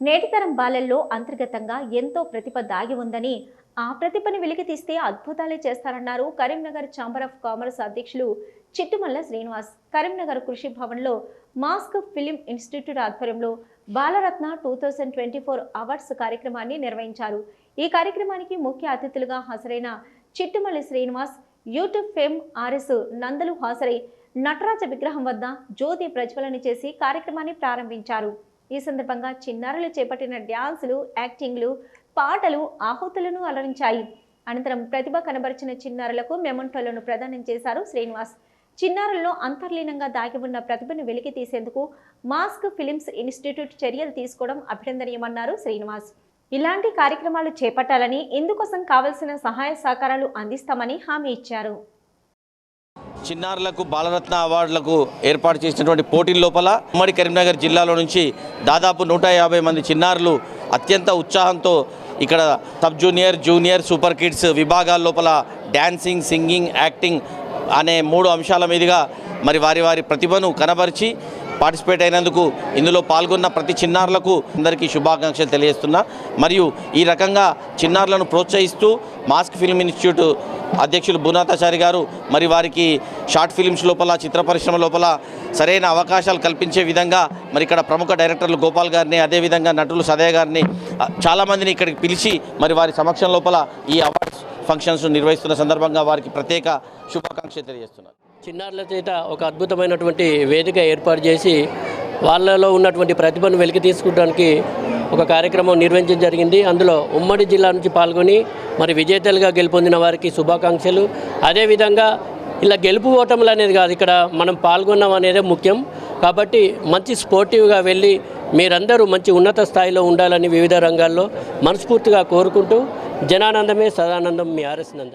నేటితరం బాలల్లో అంతర్గతంగా ఎంతో ప్రతిభ దాగి ఉందని ఆ ప్రతిభను వెలికి తీస్తే అద్భుతాలే చేస్తారన్నారు కరీంనగర్ ఛాంబర్ ఆఫ్ కామర్స్ అధ్యక్షులు చిట్టుమల్ల శ్రీనివాస్. కరీంనగర్ కృషి భవన్లో మాస్క్ ఫిలిం ఇన్స్టిట్యూట్ ఆధ్వర్యంలో Balaratna two thousand twenty four awards కార్యక్రమాన్ని నిర్వహించారు. ఈ కార్యక్రమానికి ముఖ్య అతిథులుగా హాజరైన Chittumalli Srinivas YouTube fame RS నందలు హాజరై నటరాజ విగ్రహం వద్ద జ్యోతి ప్రజ్వలన చేసి కార్యక్రమాన్ని ప్రారంభించారు. ఈ సందర్భంగా చిన్నారులు చేపట్టిన డ్యాన్సులు యాక్టింగ్లు పాటలు ఆహుతులను అలరించాయి. అనంతరం ప్రతిభ కనబరిచిన చిన్నారులకు మెమంటోలను ప్రదానం చేశారు శ్రీనివాస్. చిన్నారుల్లో అంతర్లీనంగా దాగి ఉన్న ప్రతిభను వెలికి తీసేందుకు మాస్క్ ఫిలిమ్స్ ఇన్స్టిట్యూట్ చర్యలు తీసుకోవడం అభినందనీయమన్నారు శ్రీనివాస్. ఇలాంటి కార్యక్రమాలు చేపట్టాలని ఇందుకోసం కావలసిన సహాయ సహకారాలు అందిస్తామని హామీ ఇచ్చారు. చిన్నారులకు బాలరత్న అవార్డులకు ఏర్పాటు చేసినటువంటి పోటీ లోపల ఉమ్మడి కరీంనగర్ జిల్లాలో నుంచి దాదాపు నూట యాభై మంది చిన్నారులు అత్యంత ఉత్సాహంతో ఇక్కడ sub junior junior super kids విభాగాల లోపల డ్యాన్సింగ్ సింగింగ్ యాక్టింగ్ అనే మూడు అంశాల మీదుగా మరి వారి వారి ప్రతిభను కనబరిచి పార్టిసిపేట్ అయినందుకు ఇందులో పాల్గొన్న ప్రతి చిన్నారులకు అందరికీ శుభాకాంక్షలు తెలియజేస్తున్నా. మరియు ఈ రకంగా చిన్నారులను ప్రోత్సహిస్తూ మాస్క్ ఫిల్మ్ ఇన్స్టిట్యూట్ అధ్యక్షులు భూనాథాచారి గారు మరి వారికి షార్ట్ ఫిలిమ్స్ లోపల చిత్ర పరిశ్రమ లోపల సరైన అవకాశాలు కల్పించే విధంగా మరి ఇక్కడ ప్రముఖ డైరెక్టర్లు గోపాల్ గారిని అదేవిధంగా నటులు సదయ గారిని చాలామందిని ఇక్కడికి పిలిచి మరి వారి సమక్షం లోపల ఈ అవార్డ్స్ ఫంక్షన్స్ నిర్వహిస్తున్న సందర్భంగా వారికి ప్రత్యేక శుభాకాంక్షలు తెలియజేస్తున్నారు. చిన్నారుల చేత ఒక అద్భుతమైనటువంటి వేదిక ఏర్పాటు చేసి వాళ్ళలో ఉన్నటువంటి ప్రతిభను వెలికి తీసుకోవడానికి ఒక కార్యక్రమం నిర్వహించడం జరిగింది. అందులో ఉమ్మడి జిల్లా నుంచి పాల్గొని మరి విజేతలుగా గెలుపొందిన వారికి శుభాకాంక్షలు. అదేవిధంగా ఇలా గెలుపు ఓటములు అనేది కాదు ఇక్కడ మనం పాల్గొన్నాం అనేదే ముఖ్యం. కాబట్టి మంచి స్పోర్టివ్గా వెళ్ళి మీరందరూ మంచి ఉన్నత స్థాయిలో ఉండాలని వివిధ రంగాల్లో మనస్ఫూర్తిగా కోరుకుంటూ జనానందమే సదానందం మీ ఆర్ఎస్ నంద.